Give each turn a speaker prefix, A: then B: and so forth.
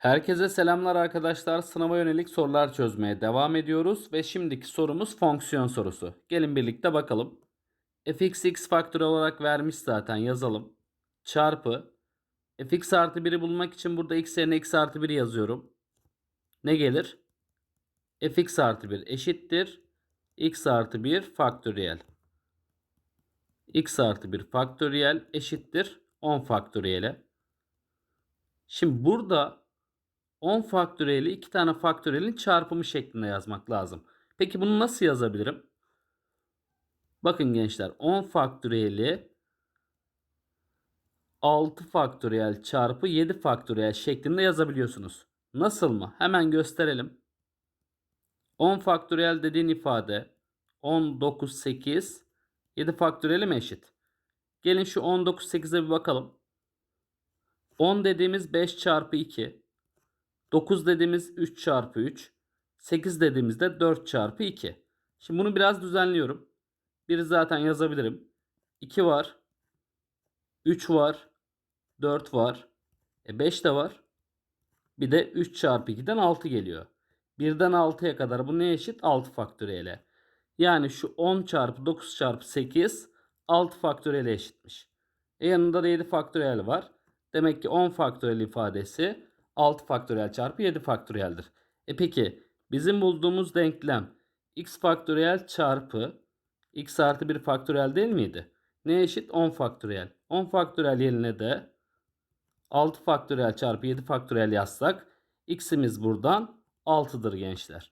A: Herkese selamlar arkadaşlar. Sınava yönelik sorular çözmeye devam ediyoruz ve şimdiki sorumuz fonksiyon sorusu. Gelin birlikte bakalım. fx x faktörü olarak vermiş zaten yazalım. Çarpı fx artı 1'i bulmak için burada x yerine x artı 1 yazıyorum. Ne gelir? fx artı 1 eşittir. x artı 1 faktöriyel. x artı 1 faktöriyel eşittir 10 faktöriyele. Şimdi burada 10 faktöriyeli iki tane faktöriyelin çarpımı şeklinde yazmak lazım. Peki bunu nasıl yazabilirim? Bakın gençler 10 faktöriyeli 6 faktöriyel çarpı 7 faktöriyel şeklinde yazabiliyorsunuz. Nasıl mı? Hemen gösterelim. 10 faktöriyel dediğin ifade 10, 9, 8, 7 faktöriyeli mi eşit? Gelin şu 19, 8'e bir bakalım. 10 dediğimiz 5 çarpı 2. 9 dediğimiz 3 çarpı 3. 8 dediğimizde 4 çarpı 2. Şimdi bunu biraz düzenliyorum. Biri zaten yazabilirim. 2 var. 3 var. 4 var. E 5 de var. Bir de 3 çarpı 2'den 6 geliyor. 1'den 6'ya kadar bu ne eşit? 6 faktöriyele. Yani şu 10 çarpı 9 çarpı 8 6 faktöriyele eşitmiş. E yanında da 7 faktöriyel var. Demek ki 10 faktöriyel ifadesi 6 faktöriyel çarpı 7 faktöriyeldir. E peki bizim bulduğumuz denklem x faktöriyel çarpı x artı 1 faktöriyel değil miydi? Ne eşit? 10 faktöriyel. 10 faktöriyel yerine de 6 faktöriyel çarpı 7 faktöriyel yazsak x'imiz buradan 6'dır gençler.